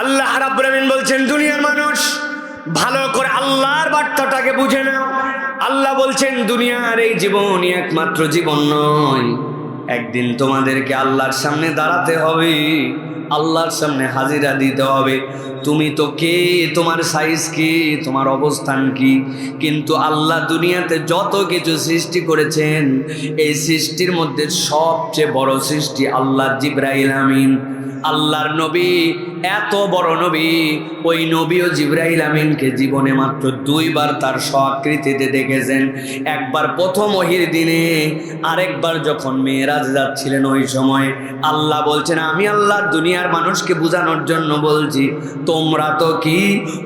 আল্লাহ রাব্বুল বলছেন, দুনিয়ার মানুষ, ভালো করে আল্লাহর বার্তাটাকে বুঝে নাও। আল্লাহ বলছেন, দুনিয়ার এই জীবনই একমাত্র জীবন নয়। একদিন তোমাদেরকে আল্লাহর সামনে দাঁড়াতে হবে, আল্লাহর সামনে হাজিরা দিতে হবে। তুমি তো কে? তোমার সাইজ কি? তোমার অবস্থান কি? কিন্তু আল্লাহ দুনিয়াতে যত কিছু সৃষ্টি করেছেন, এই সৃষ্টির মধ্যে সবচেয়ে বড় সৃষ্টি আল্লাহ জিব্রাইল আমিন। আল্লাহর নবী, এত বড় নবী, ওই নবী ও জিব্রাইল আমিনকে জীবনে মাত্র দুইবার তার স্বকৃতিতে দেখেছেন। একবার প্রথম ওহির দিনে, আরেকবার যখন মেয়েরাজ যাচ্ছিলেন ওই সময়, আল্লাহ বলছেন, আমি আল্লাহ দুনিয়ার মানুষকে বোঝানোর জন্য বলছি তোমরা তো কি?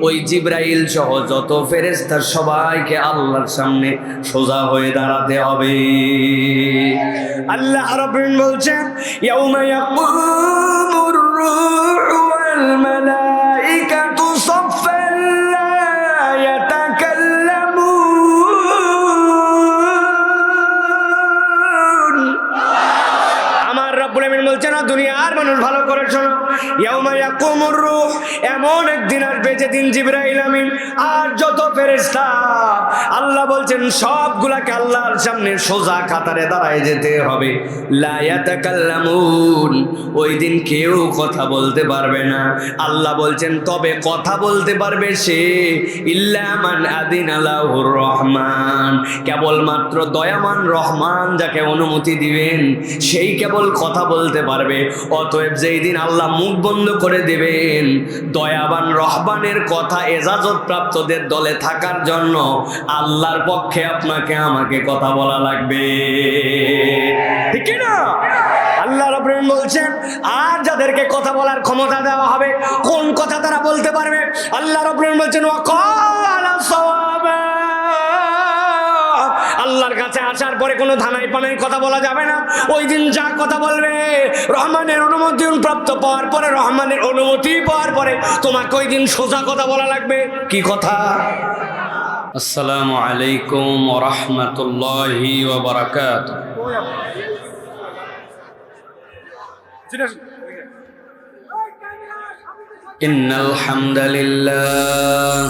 ওই জিব্রাইল সহ যত ফেরেস্তার সবাইকে আল্লাহর সামনে সোজা হয়ে দাঁড়াতে হবে। আল্লাহ বলছেন আমার রব্বুল আমিন দুনিয়ার মানুষ ভালো করে শোনো। ইয়াউমা ইয়াকুমুর আসবে যেদিন জিবরাইল আমিন। আর যত ফেরেশতা, আল্লাহ বলছেন, সবগুলাকে আল্লাহর সামনে সোজা কাতারে দাঁড়ায় যেতে হবে। ওই দিন কেউ কথা বলতে পারবে না। আল্লাহ বলছেন, তবে কথা বলতে পারবে সে ইল্লা আদিন আদিনা লাহুর রহমান। কেবলমাত্র দয়ামান রহমান যাকে অনুমতি দিবেন, সেই কেবল কথা বলতে পারবে। অতএব যেই দিন আল্লাহ মুখ বন্ধ করে দেবেন, দয়াবান রহমানের কথা এজাজত প্রাপ্তদের দলে থাকার জন্য আল্লাহর পক্ষে আপনাকে আমাকে কথা বলা লাগবে। ঠিক না? আল্লাহ রব্বুল বলছেন, আর যাদেরকে কথা বলার ক্ষমতা দেওয়া হবে, কোন কথা তারা বলতে পারবে? আল্লাহ রব্বুল বলছেন সাওয়াবা আল্লাহর কাছে আসার পরে কোনো ধানাই পানের কথা বলা যাবে না। ওই দিন যা কথা বলবে, রহমানের অনুমতি প্রাপ্ত পাওয়ার পরে, রহমানের অনুমতি পাওয়ার পরে তোমাকে ওই দিন সোজা কথা বলা লাগবে। কি কথা? আসসালামু আলাইকুম রহমতুল্লাহি ইন্নাল হামদালিল্লাহ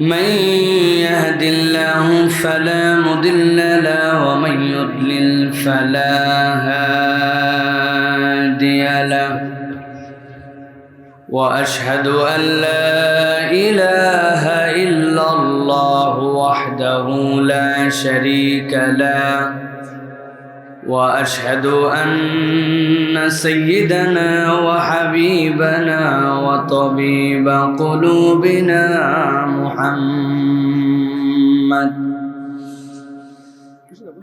من يهد الله فلا مضل له ومن يضلل فلا هادي له. وأشهد أن لا إله إلا الله وحده لا شريك له. وأشهد أن سيدنا وحبيبنا وطبيب قلوبنا محمد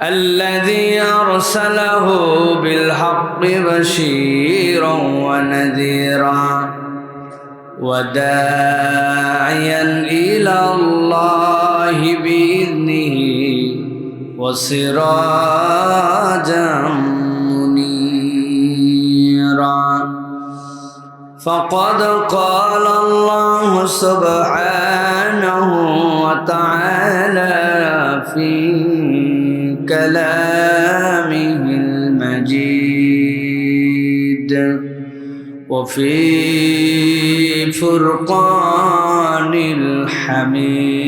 الذي أرسله بالحق بشيرا ونذيرا وداعيا إلى الله بإذنه وسراجا منيرا. فقد قال الله سبحانه وتعالى في كلامه المجيد. وفي فرقان الحميد.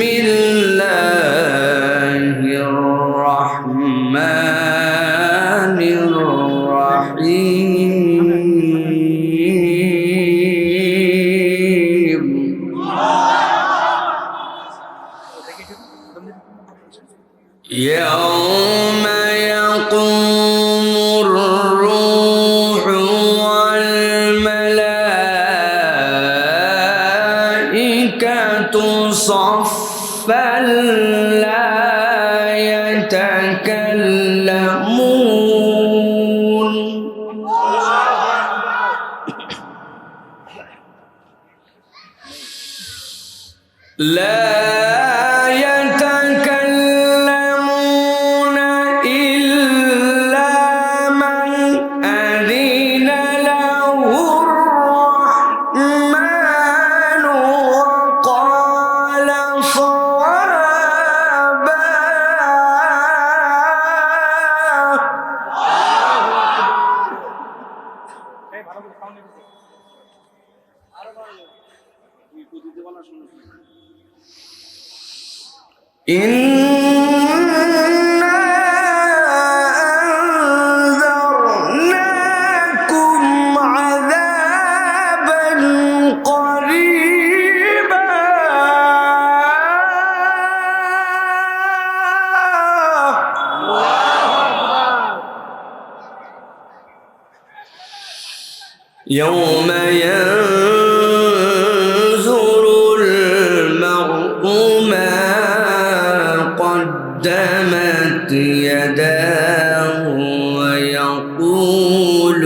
ويقول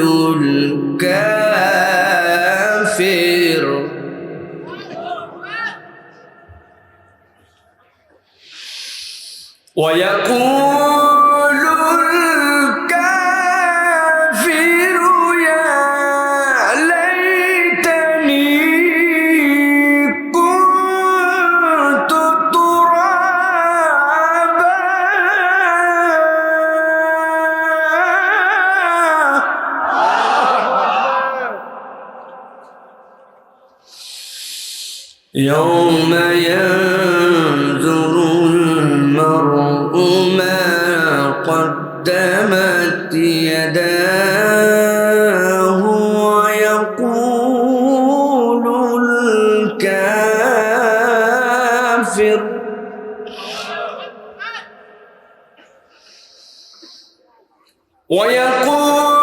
الكافر 我要哭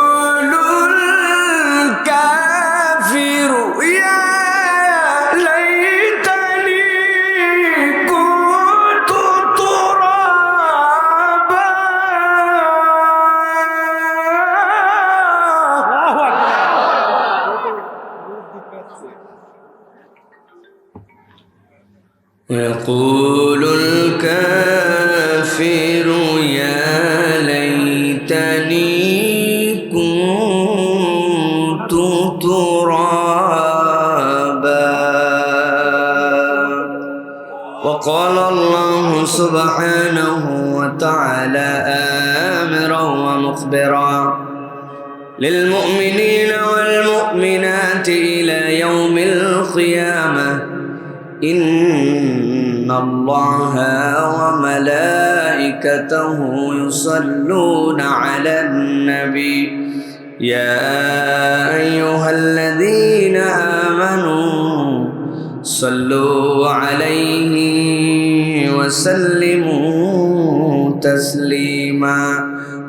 ومخبرا للمؤمنين والمؤمنات إلى يوم القيامة. إن الله وملائكته يصلون على النبي. يا أيها الذين آمنوا صلوا عليه وسلموا تسليما.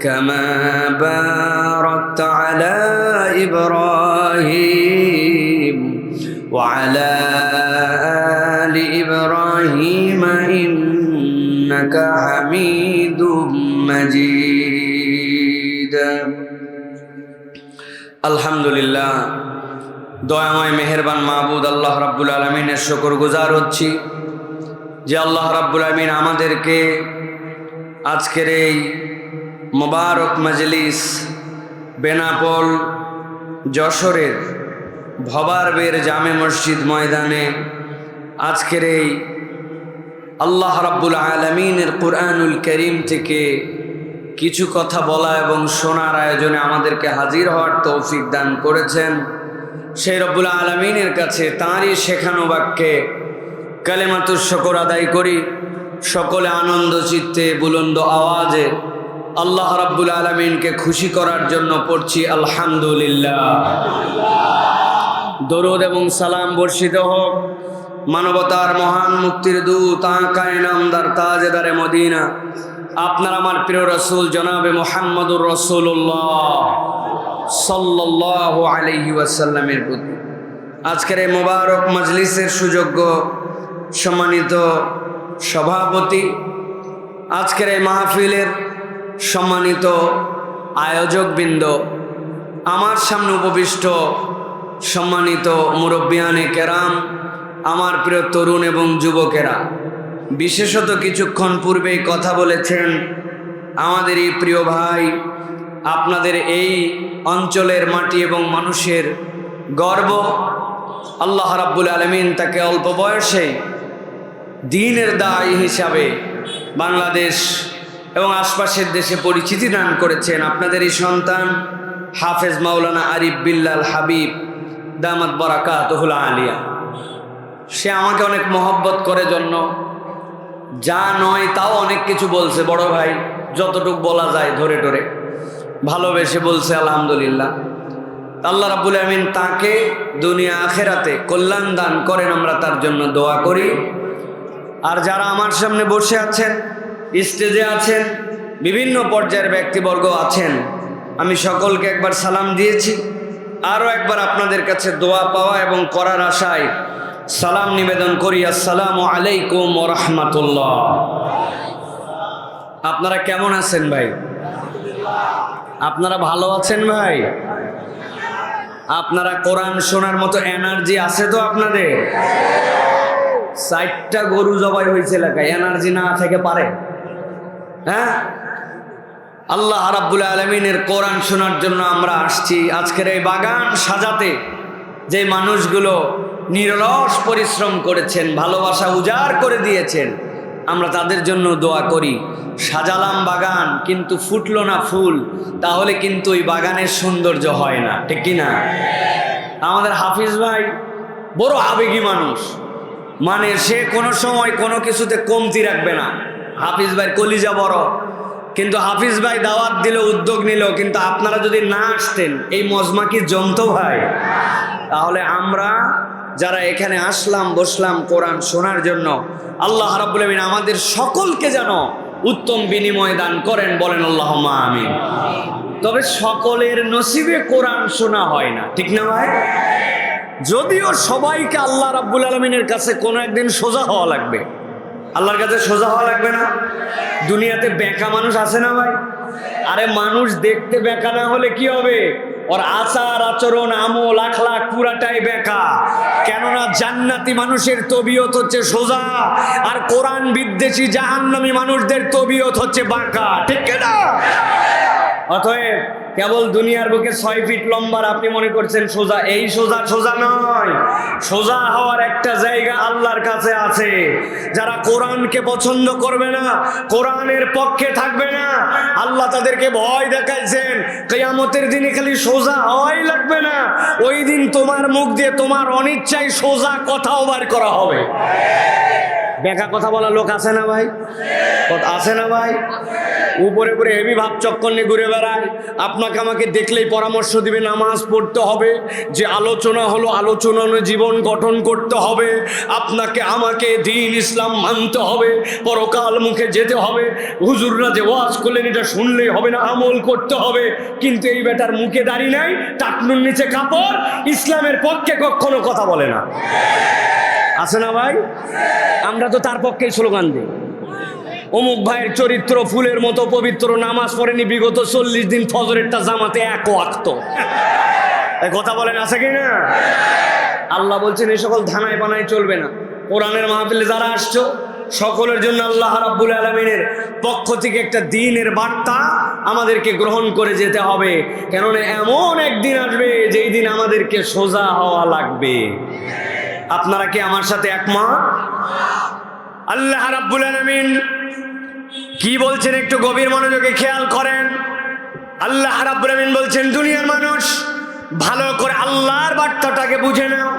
كما باركت على إبراهيم وعلى آل إبراهيم إنك حميد مجيد الحمد لله দয়াময় মেহেরবান মাহবুদ আল্লাহ রাব্বুল আলমিনের শকর গুজার হচ্ছি যে আল্লাহ রাব্বুল আলমিন আমাদেরকে আজকের এই মোবারক মজলিস, বেনাপোল, যশোরের ভবারবের জামে মসজিদ ময়দানে আজকের এই আল্লাহ রাব্বুল আলমিনের কোরআনুল করিম থেকে কিছু কথা বলা এবং শোনার আয়োজনে আমাদেরকে হাজির হওয়ার তৌফিক দান করেছেন। সেই রব্বুল আলমিনের কাছে তাঁরই শেখানো বাক্যে কালেমাতুর শকর আদায় করি। সকলে আনন্দ, চিত্তে, বুলন্দ আওয়াজে আল্লাহ রাব্বুল আলমিনকে খুশি করার জন্য পড়ছি আলহামদুলিল্লাহ। দরুদ এবং সালাম বর্ষিত হোক। মানবতার মহান মুক্তির দূত, আকায় তাজেদারে মদিনা। আপনার আমার প্রিয় রসুল জনাবে মোহাম্মদুর রসুল্লাহ সাল্লাহ আলহি ওয়াসাল্লামের প্রতি। আজকের এই মোবারক মজলিসের সুযোগ্য সম্মানিত সভাপতি, আজকের এই মাহফিলের সম্মানিত আয়োজকবৃন্দ, আমার সামনে উপবিষ্ট সম্মানিত মুরব্বিয়ানে কেরাম, আমার প্রিয় তরুণ এবং যুবকেরা। বিশেষত কিছুক্ষণ পূর্বেই কথা বলেছেন আমাদের এই প্রিয় ভাই, আপনাদের এই অঞ্চলের মাটি এবং মানুষের গর্ব। আল্লাহ রাব্বুল আলমিন তাকে অল্প বয়সে দিনের দায় হিসাবে বাংলাদেশ এবং আশপাশের দেশে পরিচিতি দান করেছেন আপনাদের এই সন্তান হাফেজ মাওলানা আরিফ বিল্লাল হাবিব, দামাত বরাকাতহুল আলিয়া। সে আমাকে অনেক মহব্বত করে জন্য। যা নয় তাও অনেক কিছু বলছে, বড় ভাই, যতটুক বলা যায় ধরে টরে। ভালোবেসে বলছে, আলহামদুলিল্লাহ। আল্লাহ রাবুল আমিন তাকে দুনিয়া আখেরাতে কল্যাণ দান করেন, আমরা তার জন্য দোয়া করি। আর যারা আমার সামনে বসে আছেন স্টেজে আছেন, বিভিন্ন পর্যায়ের ব্যক্তিবর্গ আছেন। আমি সকলকে একবার সালাম দিয়েছি। আরও একবার আপনাদের কাছে দোয়া পাওয়া এবং করার আশায় সালাম নিবেদন করি। আসসালামু আলাইকুম রহমতুল্লাহ। আপনারা কেমন আছেন ভাই? আপনারা ভালো আছেন ভাই? আপনারা কোরআন শোনার মতো এনার্জি আছে তো আপনাদের? ষাটটা গরু জবাই হয়েছে এলাকায়, এনার্জি না থেকে পারে। হ্যাঁ? আল্লাহ রাব্বুল আলমিনের কোরআন শোনার জন্য আমরা আসছি। আজকের এই বাগান সাজাতে যে মানুষগুলো নিরলস পরিশ্রম করেছেন, ভালোবাসা উজাড় করে দিয়েছেন, আমরা তাদের জন্য দোয়া করি। সাজালাম বাগান, কিন্তু ফুটলো না ফুল, তাহলে কিন্তু ওই বাগানের সৌন্দর্য হয় না, ঠিক না আমাদের হাফিজ ভাই বড় আবেগী মানুষ। মানে সে কোনো সময় কোনো কিছুতে কমতি রাখবে না। হাফিজ ভাই কলিজা বড়। কিন্তু হাফিজ ভাই দাওয়াত দিল, উদ্যোগ নিল, কিন্তু আপনারা যদি না আসতেন, এই মজমা কি জমতো ভাই? তাহলে আমরা যারা এখানে আসলাম, বসলাম কোরআন শোনার জন্য, আল্লাহ রাব্বুল আমিন আমাদের সকলকে যেন উত্তম বিনিময় দান করেন, বলেন আল্লাহ আমিন। তবে সকলের নসিবে কোরআন শোনা হয় না, ঠিক না ভাই? যদিও সবাইকে আল্লাহ রাব্বুল আলমিনের কাছে কোনো একদিন সোজা হওয়া লাগবে। আল্লাহর কাছে সোজা হওয়া লাগবে না? দুনিয়াতে বেকা মানুষ আছে না ভাই? আরে মানুষ দেখতে বেকা না হলে কি হবে? ওর আচার, আচরণ, আমল, আখলাখ পুরাটাই বেকা। কেননা জান্নাতি মানুষের তবিয়ত হচ্ছে সোজা, আর কোরআন বিদ্বেষী জাহান্নামী মানুষদের তবিয়ত হচ্ছে বাঁকা। ঠিক না অতএব কেবল দুনিয়ার বুকে ছয় ফিট লম্বার আপনি মনে করছেন সোজা? এই সোজা সোজা নয়। সোজা হওয়ার একটা জায়গা আল্লাহর কাছে আছে। যারা কোরআনকে পছন্দ করবে না, কোরআনের পক্ষে থাকবে না, আল্লাহ তাদেরকে ভয় দেখাইছেন। কেয়ামতের দিনে খালি সোজা হওয়াই লাগবে না। ওই দিন তোমার মুখ দিয়ে তোমার অনিচ্ছায় সোজা কথাও বার করা হবে। বেকা কথা বলা লোক আছে না ভাই? আছে না ভাই? উপরে উপরে হেভি ভাব চক্কর নিয়ে ঘুরে বেড়ায়। আপনাকে আমাকে দেখলেই পরামর্শ দিবে, নামাজ পড়তে হবে, যে আলোচনা হলো আলোচনা জীবন গঠন করতে হবে। আপনাকে আমাকে দিন ইসলাম মানতে হবে, পরকাল মুখে যেতে হবে। হুজুররা যে ওয়াজ করলেন, এটা শুনলেই হবে না, আমল করতে হবে। কিন্তু এই বেটার মুখে দাঁড়িয়ে নাই, টাকনুর নিচে কাপড়, ইসলামের পক্ষে কখনো কথা বলে না। আছে না ভাই? আমরা তো তার পক্ষেই স্লোগান দিই। অমুক ভাইয়ের চরিত্র, ফুলের মতো পবিত্র, নামাজ পড়েনি, বিগত চল্লিশ দিন ফজরেরটা জামাতে এক এই কথা বলেন, আছে কি না? আল্লাহ বলছেন এই সকল ধানায় বানায় চলবে না। কোরআনের মাহফিলে যারা আসছো, সকলের জন্য আল্লাহ রাব্বুল আলমিনের পক্ষ থেকে একটা দিনের বার্তা আমাদেরকে গ্রহণ করে যেতে হবে। কেননা এমন একদিন আসবে, যেই দিন আমাদেরকে সোজা হওয়া লাগবে। আপনারা কি আমার সাথে একমত? আল্লাহ রাব্বুল আলামিন কি বলছেন একটু গভীর মনোযোগে খেয়াল করেন। আল্লাহ রাব্বুল আলামিন বলছেন, দুনিয়ার মানুষ, ভালো করে আল্লাহর বার্তাটাকে বুঝে নাও।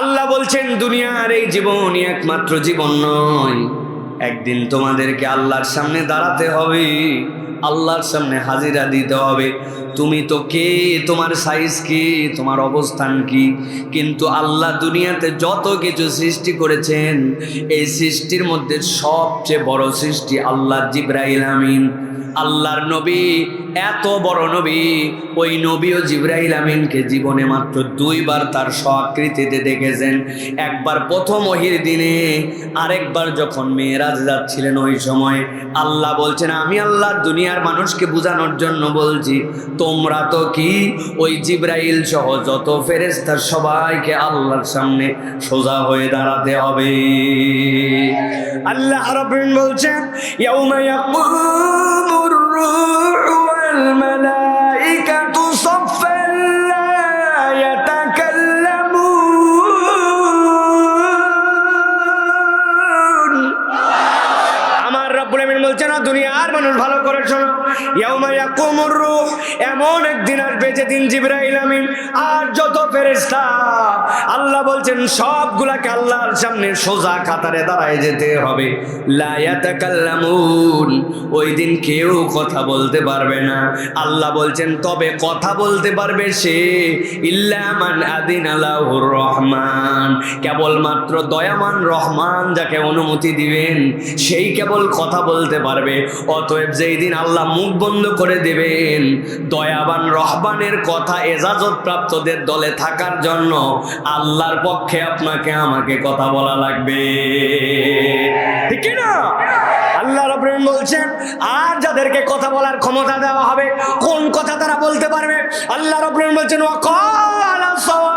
আল্লাহ বলছেন, দুনিয়ার এই জীবনই একমাত্র জীবন নয়। একদিন তোমাদেরকে আল্লাহর সামনে দাঁড়াতে হবে, আল্লাহর সামনে হাজিরা দিতে হবে। তুমি তো কে? তোমার সাইজ কি? তোমার অবস্থান কি? কিন্তু আল্লাহ দুনিয়াতে যত কিছু সৃষ্টি করেছেন, এই সৃষ্টির মধ্যে সবচেয়ে বড় সৃষ্টি আল্লাহ জিব্রাইল আমিন। আল্লাহর নবী, এত বড় নবী, ওই নবী ও জিব্রাইল আমিনকে জীবনে মাত্র দুইবার তার স্বকৃতিতে দেখেছেন। একবার প্রথম ওহির দিনে, আরেকবার যখন মেয়েরাজ যাচ্ছিলেন ওই সময়, আল্লাহ বলছেন, আমি আল্লাহ দুনিয়ার মানুষকে বোঝানোর জন্য বলছি তোমরা তো কি? ওই জিব্রাইল সহ যত ফেরেস্তা সবাইকে আল্লাহর সামনে সোজা হয়ে দাঁড়াতে হবে। আল্লাহ রবিন বলছেন আমার রব্বুল আমিন বলছেন দুনিয়ার মানুষ ভালো করে শোনো। ইয়াউমা ইয়াকুমুর রূহ এমন একদিন আসবে যেদিন জিবরাইল আমিন আর যত ফেরেশতা, আল্লাহ বলছেন, সবগুলাকে আল্লাহর সামনে সোজা কাতারে দাঁড়ায় যেতে হবে। লা ইয়াতাকাল্লামুন, ওই দিন কেউ কথা বলতে পারবে না। আল্লাহ বলছেন, তবে কথা বলতে পারবে সে ইল্লা মান আদিন আলাহুর রহমান। কেবলমাত্র দয়ামান রহমান যাকে অনুমতি দিবেন, সেই কেবল কথা বলতে পারবে। অতএব যেই দিন আল্লাহ মুখ বন্ধ করে দেবেন দয়াবান রহবানের কথা এজাজত প্রাপ্তদের দলে থাকার জন্য আল্লাহর পক্ষে আপনাকে আমাকে কথা বলা লাগবে। ঠিক না? আল্লাহ রব্রেন বলছেন, আর যাদেরকে কথা বলার ক্ষমতা দেওয়া হবে, কোন কথা তারা বলতে পারবে? আল্লাহ রব্রেন বলছেন সাওয়াবা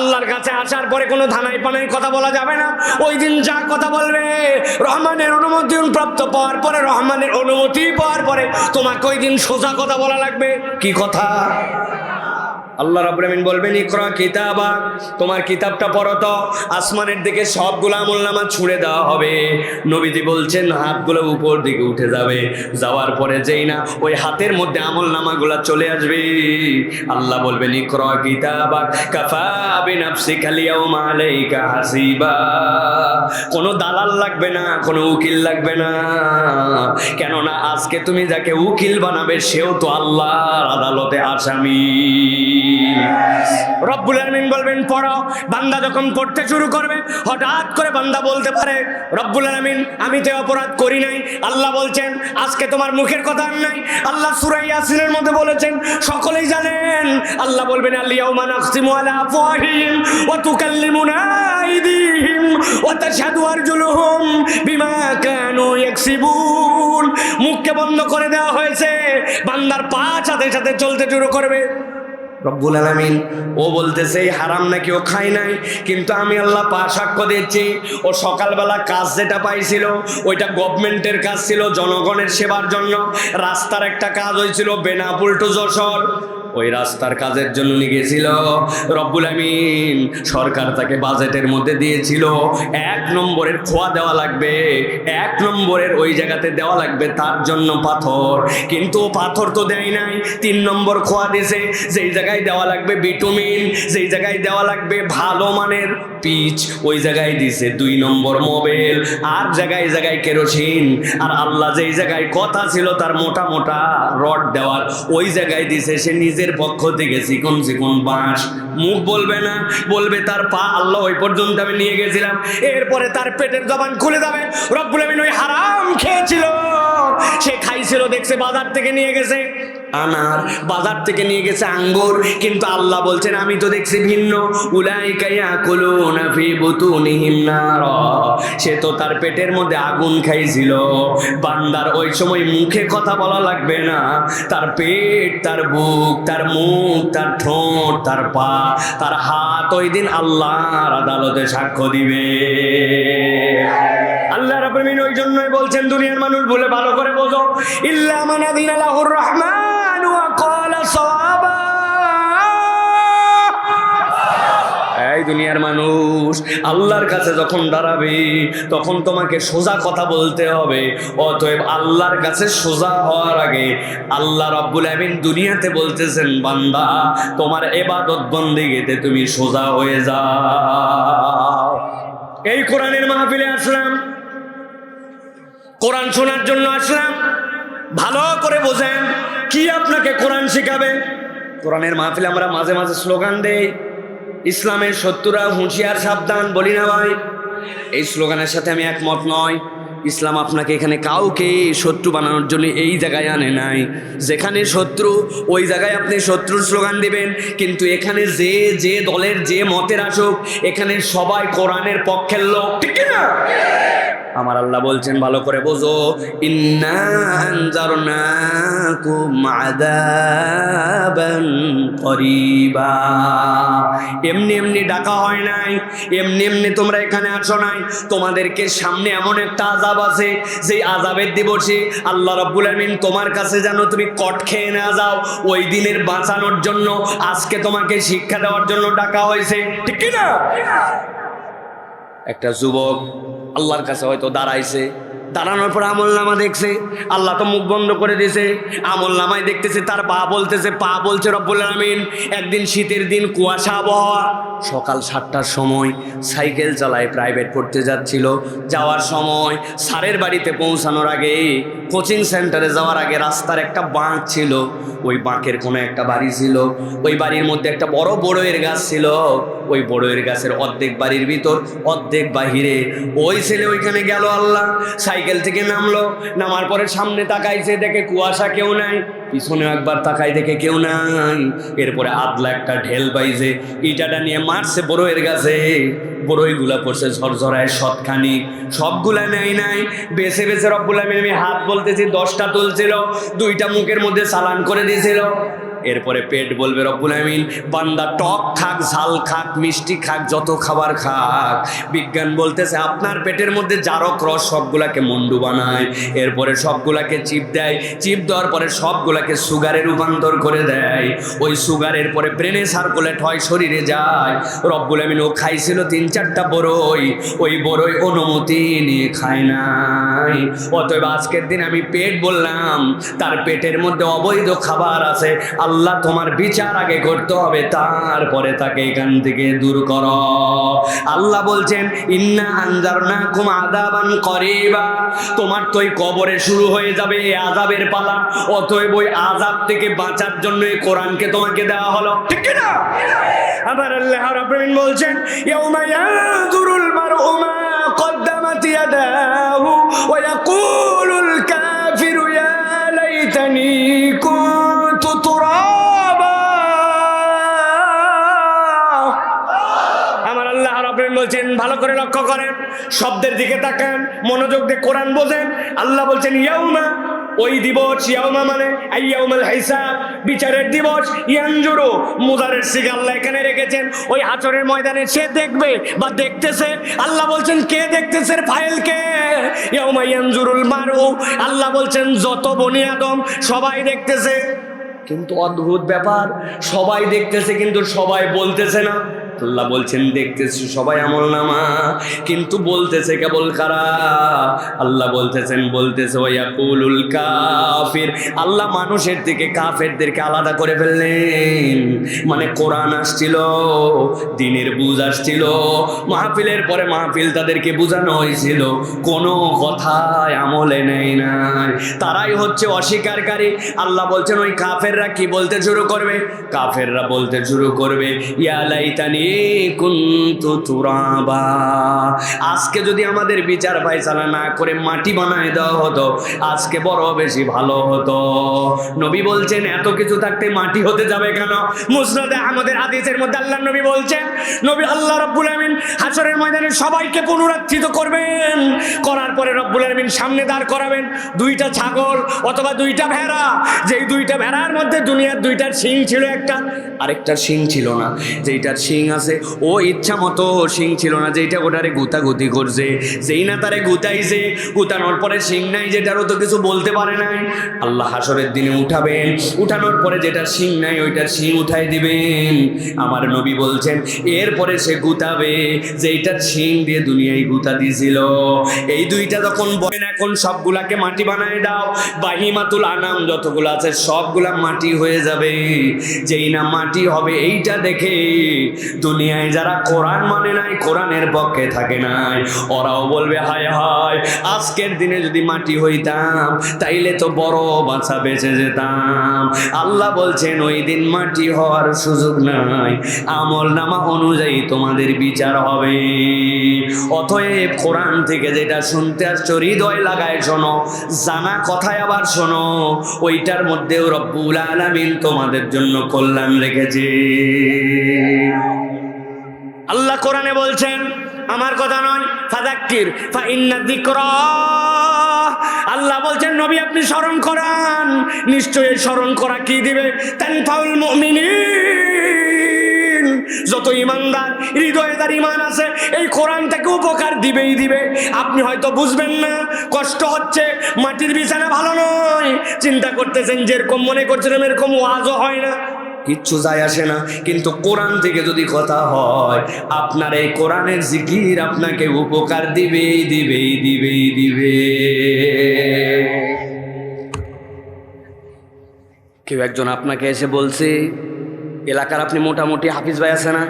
আল্লাহর কাছে আসার পরে কোনো ধানাই পানাই কথা বলা যাবে না। ওই দিন যা কথা বলবে, রহমানের অনুমতি প্রাপ্ত পাওয়ার পরে, রহমানের অনুমতি পাওয়ার পরে তোমাকে ওই দিন সোজা কথা বলা লাগবে। কি কথা? আল্লাহ রাব্বুল বলবেন, ইকরা কিতাবা তোমার কিতাবটা পড়ো তো, আসমানের দিকে সবগুলো আমলনামা ছুঁড়ে দেওয়া হবে। নবীজি বলছেন, হাতগুলো উপর দিকে উঠে যাবে, যাওয়ার পরে যেই না ওই হাতের মধ্যে আমল আমলনামাগুলো চলে আসবে। আল্লাহ বলবেন, ইকরা কিতাবা, কাফা কোনো দালাল লাগবে না, কোনো উকিল লাগবে না। কেননা আজকে তুমি যাকে উকিল বানাবে, সেও তো আল্লাহর আদালতে আসামি। রব্বুল আলামিন বলবেন, পড়ো। বান্দা যখন পড়তে শুরু করবে, হঠাৎ করে বান্দা বলতে পারে, রব্বুল আলামিন, আমি তো অপরাধ করি নাই। আল্লাহ বলছেন, আজকে তোমার মুখের কথা নাই। আল্লাহ সূরা ইয়াসিনের মধ্যে বলেছেন, সকলেই জানেন। আল্লাহ বলবেন আলিয়াউমা নাখতিমু আলা আফওয়াহিহিম ওয়া তুকাল্লিমুনা আইদিহিম ওয়া তাশহাদু আরজুলুহুম বিমা কানু ইয়াকসিবুন। মুখকে বন্ধ করে দেওয়া হয়েছে। বান্দার পা সাথে সাথে চলতে শুরু করবে। রব্বুল আলামিন, ও বলতেছে, এই হারাম নাকি? ও খায় নাই? কিন্তু আমি আল্লাহ পা সাক্ষ্য দিচ্ছি, ও সকালবেলা কাজ যেটা পাইছিল, ওইটা গভর্নমেন্টের কাজ ছিল, জনগণের সেবার জন্য। রাস্তার একটা কাজ হয়েছিল বেনাপুল টু যশোর। ওই রাস্তার কাজের জন্য নিয়ে গেছিল রব্বুল আমিন সরকার তাকে বাজেটের মধ্যে দিয়েছিল। এক নম্বরের খোয়া দেওয়া লাগবে, এক নম্বরের ওই জায়গাতে দেওয়া লাগবে তার জন্য পাথর। কিন্তু পাথর তো দেয় নাই, তিন নম্বর খোয়া দিয়েছে, যেই জায়গায় দেওয়া লাগবে বিটুমিন যেই জায়গায় দেওয়া লাগবে ভালো মানের পিচ ওই জায়গায় দিছে, দুই নম্বর মোবাইল, আর জায়গায় জায়গায় কেরোসিন, আর আল্লাহ যেই জায়গায় কথা ছিল তার মোটা মোটা রড দেওয়ার, ওই জায়গায় দিছে, সে নিজের পক্ষ থেকে চিকন চিকন বাঁশ। মুখ বলবে না, বলবে তার পা, আল্লাহ ওই পর্যন্ত আমি নিয়ে গেছিলাম। এরপরে তার পেটের জবান খুলে যাবে। রব্বুল আমিন ওই হারাম খেয়েছিল। সে খাইছিল, দেখছে বাজার থেকে নিয়ে গেছে। আনার বাজার থেকে নিয়ে গেছে আঙ্গুর। কিন্তু আল্লাহ বলছেন, আমি তো দেখছি ভিন্ন। সে তো তার পেটের মধ্যে আগুন খাইছিল। বান্দার ওই সময় মুখে কথা বলা লাগবে না। তার পেট, তার বুক, তার মুখ, তার ঠোঁট, তার পা, তার হাত ওই দিন আল্লাহর আদালতে সাক্ষ্য দিবে। আল্লাহ রাব্বুল ওই জন্যই বলছেন, দুনিয়ার মানুষ বলে ভালো করে বোঝো। ইল্লা মান আদিনা লাহুর রহমান। ক্বালা সাওয়াবা এই দুনিয়ার মানুষ, আল্লাহর কাছে যখন দাঁড়াবে, তখন তোমাকে সোজা কথা বলতে হবে। অতএব আল্লাহর কাছে সোজা হওয়ার আগে আল্লাহ রব্বুল আমিন দুনিয়াতে বলতেছেন, বান্দা, তোমার এবাদত বন্দিগিতে তুমি সোজা হয়ে যাও। এই কোরআনের মাহফিলে আসলাম। কোরআন শোনার জন্য আসলাম। ভালো করে বোঝেন। কি আপনাকে কোরআন শেখাবে? কোরআনের মাহফিলে আমরা মাঝে মাঝে স্লোগান দেই, ইসলামের শত্রুরা হুঁশিয়ার সাবধান। বলি না ভাই। এই স্লোগানের সাথে আমি একমত নয় ইসলাম আপনাকে এখানে কাউকে শত্রু বানানোর জন্য এই জায়গায় আনে নাই। যেখানে শত্রু, ওই জায়গায় আপনি শত্রুর স্লোগান দিবেন। কিন্তু এখানে যে যে দলের যে মতের আসুক, এখানে সবাই কোরআনের পক্ষের লোক। ঠিক না আমার আল্লাহ বলছেন, ভালো করে বোঝো। করিবা। এমনি এমনি ডাকা হয় নাই, এমনি এমনি তোমরা এখানে আসো নাই। তোমাদেরকে সামনে এমন একটা আজাব আছে, যেই আজাবের দিবসে আল্লাহ রাব্বুল আমিন তোমার কাছে যেন তুমি কট খেয়ে না যাও, ওই দিনের বাঁচানোর জন্য, আজকে তোমাকে শিক্ষা দেওয়ার জন্য ডাকা হয়েছে। ঠিক কি না একটা যুবক আল্লাহর কাছে হয়তো দাঁড়াইছে। দাঁড়ানোর পর আমল নামা দেখছে, আল্লাহ তো মুখ বন্ধ করে দিয়েছে আমল নামায় দেখতেছে তার পা বলতেছে, পা বলছে রব্বুল আমিন একদিন শীতের দিন কুয়াশা, আবহাওয়া। সকাল সাতটার সময় সাইকেল চালায় প্রাইভেট পড়তে যাচ্ছিল। যাওয়ার সময় স্যারের বাড়িতে পৌঁছানোর আগে, কোচিং সেন্টারে যাওয়ার আগে রাস্তার একটা বাঁক ছিল। ওই বাঁকের কোনো একটা বাড়ি ছিল। ওই বাড়ির মধ্যে একটা বড় বড়য়ের গাছ ছিল। ওই বড়য়ের গাছের অর্ধেক বাড়ির ভিতর, অর্ধেক বাহিরে। ওই ছেলে ওইখানে গেল আল্লাহ। সাইকেল থেকে নামলো, নামার পরে সামনে তাকাইছে, দেখে কুয়াশা কেউ নাই পিছনে একবার তাকাই দেখে কেউ নাই। এরপরে আদলা একটা ঢেল পাইছে ইটাটা নিয়ে মারছে বড়য়ের গাছে বড়ইগুলা পড়ছে ঝরঝরায় সৎখানি সবগুলা নেই নাই, বেছে বেছে রব্বুল আমিন আমি হাত বলতেছি, দশটা তুলছিল, দুইটা মুখের মধ্যে চালান করে দিয়েছিল এরপরে পেট বলবে রব্বুল আমিন বান্দা টক খাক, ঝাল খাক, মিষ্টি খাক, যত খাবার খাক। বিজ্ঞান বলতেছে, আপনার পেটের মধ্যে জারক রস সবগুলাকে মন্ডু বানায়, এরপরে সবগুলাকে চিপ দেয়, চিপ দেওয়ার পরে সবগুলাকে সুগারে রূপান্তর করে দেয়। ওই সুগারের পরে ব্রেনে সার্কুলেট হয়, শরীরে যায়। রব্বুল আমিন ও খাইছিল তিন চারটা বড়ই ওই বড়ই অনুমতি নিয়ে খায় নাই। অতএব আজকের দিন আমি পেট বললাম, তার পেটের মধ্যে অবৈধ খাবার আছে আল্লাহ তোমার বিচার আগে করতে হবে তারপরে তাকে এখান থেকে দূর কর আল্লাহ বলছেন ইন্না আনজার না কুম আদাবান করিবা তোমার তো এই কবরে শুরু হয়ে যাবে এই আজাবের পালা অতএব ওই আজাব থেকে বাঁচার জন্য এই কোরআনকে তোমাকে দেওয়া হলো ঠিক কি না আবার আল্লাহ রাব্বুল বলছেন ইয়াউমা ইয়ানজুরুল মারউ মা قدمت يداه ويقول الكافر করেন, শব্দের দিকে তাকান, মনোযোগ দিয়ে কোরআন বোঝেন। আল্লাহ বলছেন, ইয়াউমা, ওই দিবস, ইয়াউমা মানে আইয়াউমাল হিসাব, বিচারের দিবস। ইয়ানজুরু মুজারের সিগা আল্লাহ এখানে রেখেছেন। ওই হাচরের ময়দানে সে দেখবে বা দেখতেছে। আল্লাহ বলছেন, কে দেখতেছে ফাইল কে? ইয়াউমা ইয়ানজুরুল মারু আল্লাহ বলছেন, যত বনি আদম, সবাই দেখতেছে। কিন্তু অদ্ভুত ব্যাপার, সবাই দেখতেছে কিন্তু সবাই বলতেছে না। আল্লাহ বলছেন, দেখতেছি সবাই আমল নামা। কিন্তু বলতেছে, কেবল কারা? আল্লাহ বলতেছেন, বলতেছে ওয়াকুলুল কাফির। আল্লাহ মানুষের থেকে কাফেরদেরকে আলাদা করে ফেললেন। মানে কোরআন আসছিল, দিনের বুঝ আসছিল, মাহফিলের পরে মাহফিল তাদেরকে বোঝানো হয়েছিল। কোনো কথায় আমলে নেই নাই। তারাই হচ্ছে অস্বীকারী। আল্লাহ বলছেন, ওই কাফেররা কি বলতে শুরু করবে? কাফেররা বলতে শুরু করবে ইয়ালাইতানি আজকে যদি আমাদের বিচার ফাইসালা না করে মাটি বানায় দেওয়া হতো, আজকে বড় বেশি ভালো হতো। নবী বলছেন, এত কিছু থাকতে মাটি হতে যাবে কেন? মুসনাদে আমাদের হাদিসের মধ্যে আল্লাহ নবী বলছেন, নবী আল্লাহ রব্বুল আমিন হাসরের ময়দানে সবাইকে পুনরুত্থিত করবেন। করার পরে রব্বুল আমিন সামনে দাঁড় করাবেন। দুইটা ছাগল অথবা দুইটা ভেড়া, যেই দুইটা ভেড়ার মধ্যে দুনিয়ার দুইটার শিং ছিল একটা, আরেকটার শিং ছিল না। যেইটার শিং আছে ও ইচ্ছা মতো শিং ছিল না যেইটা ওটারে গুতাগুতি করছে। যেই না তারে গুতাইছে, গুতানোর পরে শিং নাই যেটারও তো কিছু বলতে পারে নাই। আল্লাহ হাসরের দিনে উঠাবেন। উঠানোর পরে যেটার শিং নাই ওইটার শিং উঠাই দিবেন। আমার নবী বলছেন, এরপরে সে গুতাবে যেইটার শিং দিয়ে দুনিয়ায় গুতা দিছিল। এই দুইটা যখন বলেন, এখন সবগুলাকে মাটি বানায় দাও। বাহিমাতুল আনাম যতগুলো আছে, সবগুলা মাটি হয়ে যাবে। যেই না মাটি হবে, এইটা দেখে দুনিয়ায় যারা কোরআন মানে নাই, কোরআনের পক্ষে থাকে নাই। ওরাও বলবে, হায় হায়, আজকের দিনে যদি মাটি হইতাম, তাইলে তো বড় বাছা বেঁচে যেতাম। আল্লাহ বলছেন, ওই দিন মাটি হওয়ার সুযোগ নাই। আমল নামা অনুযায়ী তোমাদের বিচার হবে। অতএব কোরআন থেকে যেটা শুনতে আসছো, হৃদয় লাগায় শোনো, জানা কথায় আবার শোনো, ওইটার মধ্যেও রব্বুল আলামিন তোমাদের জন্য কল্যাণ রেখেছে। আল্লাহ কোরআনে বলছেন, আমার কথা নয় ফাদাক্কির ফা ইন্না যিকরা। আল্লাহ বলছেন, নবী আপনি স্মরণ করান, নিশ্চয়ই স্মরণ করা কি দিবে? তানফাউল মুমিনিন। যত ইমানদার, হৃদয়ে তার ইমান আছে, এই কোরআন থেকে উপকার দিবেই দিবে। আপনি হয়তো বুঝবেন না, কষ্ট হচ্ছে, মাটির বিছানা ভালো নয়। চিন্তা করতেছেন, যেরকম মনে করছেন, এরকম ওয়াজও হয় না। কিচ্ছু যায় আসে না। কিন্তু কোরআন থেকে যদি কথা হয়, আপনার এই কোরআনের জিকির আপনাকে উপকার দিবেই দিবেই দিবেই, দিবে। কেউ একজন আপনাকে এসে বলছে, এলাকার আপনি মোটামুটি হাফিজ ভাই আছে না?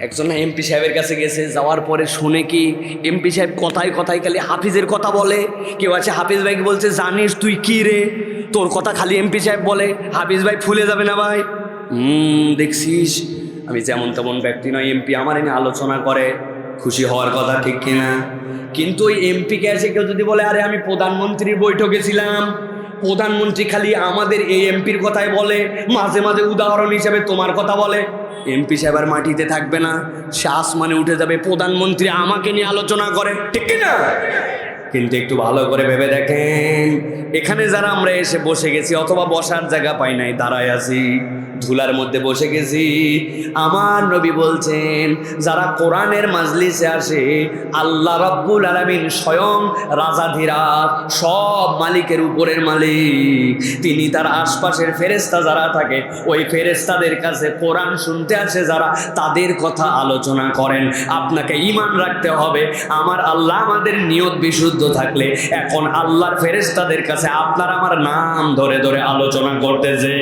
একজন এমপি সাহেবের কাছে গেছে, যাওয়ার পরে শুনে কি এমপি সাহেব কথায় কথায় খালি হাফিজের কথা বলে? কেউ আছে, হাফিজ ভাইকে বলছে, জানিস তুই কি রে? তোর কথা খালি এমপি সাহেব বলে। হাফিজ ভাই ফুলে যাবে না ভাই? হুম, দেখছিস? আমি যেমন তেমন ব্যক্তি নয় এমপি আমার এনে আলোচনা করে, খুশি হওয়ার কথা ঠিক কিনা? কিন্তু ওই এমপিকে এসে কেউ যদি বলে, আরে আমি প্রধানমন্ত্রীর বৈঠকে ছিলাম প্রধানমন্ত্রী খালি আমাদের এই এমপির কথাই বলে, মাঝে মাঝে উদাহরণ হিসেবে তোমার কথা বলে। এমপি সাহেব আর মাটিতে থাকবে না শ্বাস মানে উঠে যাবে, প্রধানমন্ত্রী আমাকে নিয়ে আলোচনা করে। ঠিক না? কিন্তু একটু ভালো করে ভেবে দেখেন, এখানে যারা আমরা এসে বসে গেছি, অথবা বসার জায়গা পাই নাই, দাঁড়ায় আছি। ধুলার মধ্যে বসে গেছি। আমার নবী বলছেন, যারা কোরআনের মাজলিসে আসে, আল্লাহ রাব্বুল আলামিন স্বয়ং রাজাধিরাজ সব মালিকের উপরের মালিক। তিনি তার আশপাশের ফেরেস্তা যারা থাকে, ওই ফেরেস্তাদের কাছে কোরআন শুনতে আসে যারা, তাদের কথা আলোচনা করেন। আপনাকে ইমান রাখতে হবে। আমার আল্লাহ আমাদের নিয়ত বিশুদ্ধ থাকলে, এখন আল্লাহর ফেরেস্তাদের কাছে আপনার আমার নাম ধরে ধরে আলোচনা করতেছে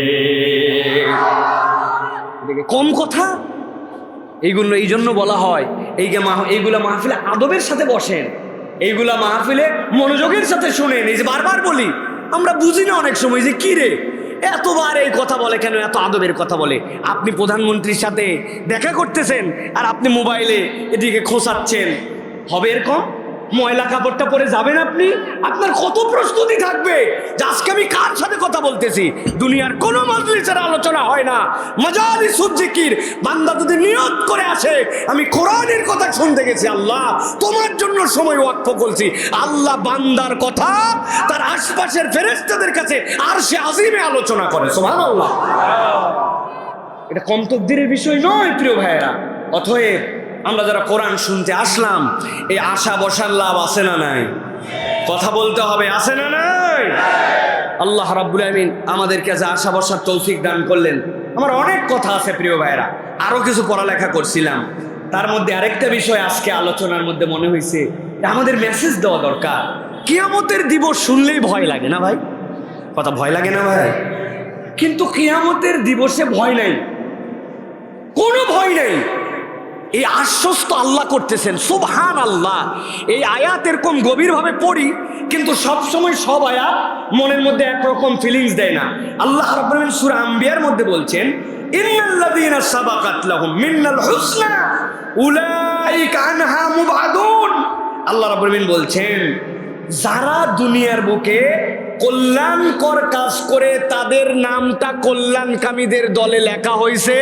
কম কথা। এইগুলো এই জন্য বলা হয়, এই এইগুলা মাহফিলে আদবের সাথে বসেন, এইগুলা মাহফিলে মনোযোগের সাথে শুনেন, এই যে বারবার বলি, আমরা বুঝি না অনেক সময় যে কি রে? এতবার এই কথা বলে কেন, এত আদবের কথা বলে? আপনি প্রধানমন্ত্রীর সাথে দেখা করতেছেন, আর আপনি মোবাইলে এদিকে খোঁচাচ্ছেন। হবে এরকম? ময়লা কাপড়টা পরে যাবেন আপনি? আপনার কত প্রস্তুতি থাকবে? আজকে আমি কার সাথে কথা বলতেছি? দুনিয়ার কোনো মজলিসের আলোচনা হয় না। মজালি সুজিকির বান্দা যদি নিয়ত করে আসে, আমি কোরআনের কথা শুনতে গেছি, আল্লাহ, তোমার জন্য সময় ওয়াক্ফ করছি। আল্লাহ বান্দার কথা তার আশপাশের ফেরেস্তাদের কাছে আর সে আজিমে আলোচনা করে সোমান আল্লাহ এটা কম তকদিরের বিষয় নয়, প্রিয় ভাইয়েরা। অতএব আমরা যারা কোরআন শুনতে আসলাম, এই আশা বসার লাভ আছে না নাই? কথা বলতে হবে, আছে না নাই? আল্লাহ রাব্বুল আমিন আমাদেরকে যে আশা বসার তৌফিক দান করলেন। আমার অনেক কথা আছে প্রিয় ভাইয়েরা আরও কিছু পড়ালেখা করছিলাম। তার মধ্যে আরেকটা বিষয় আজকে আলোচনার মধ্যে মনে হয়েছে আমাদের মেসেজ দেওয়া দরকার। কিয়ামতের দিবস শুনলেই ভয় লাগে না ভাই? কথা ভয় লাগে না ভাই? কিন্তু কিয়ামতের দিবসে ভয় নাই। কোনো ভয় নেই। এই আশ্বস্ত আল্লাহ করতেছেন সুবহান আল্লাহ এই আয়াত এরকম গভীরভাবে পড়ি, কিন্তু সব সময় সব আয়াত মনের মধ্যে একরকম ফিলিংস দেয় না। আল্লাহ রাব্বুল আলামিন সূরা আম্বিয়ার মধ্যে বলছেন আল্লাহ রাব্বুল বলছেন, যারা দুনিয়ার বুকে কল্যাণকর কাজ করে তাদের নামটা কল্যাণকামীদের দলে লেখা হয়েছে।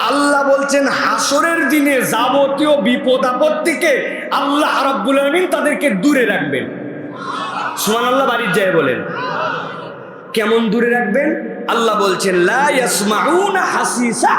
আল্লাহ বলছেন, হাসরের দিনে যাবতীয় বিপদ আপত্তিকে আল্লাহ রাব্বুল আলামিন তাদেরকে দূরে রাখবেন। সুমান আল্লাহ বাড়ির যায় বলেন। কেমন দূরে রাখবেন? আল্লাহ বলছেন, লা ইয়াসমাউনা হাসিসা